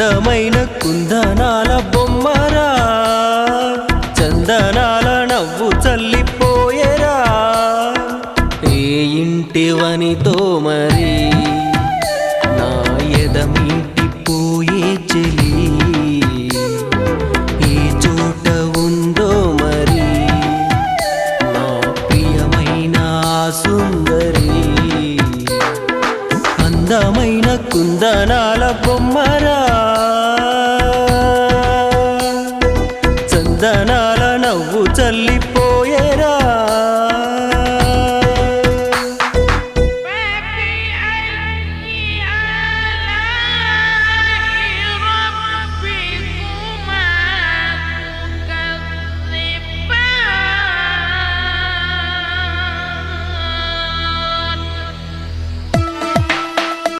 అందమైన కుందనాల బొమ్మరా చందనాల నవ్వు చల్లిపోయేరా. ఏ ఇంటివనితో మరి నా ఎదమింటి పోయే చెలి. ఏ చోట ఉందో మరి నా ప్రియమైన సుందరి. అందమైన కుందనాల బొమ్మరా ചൊല്ലിപ്പോ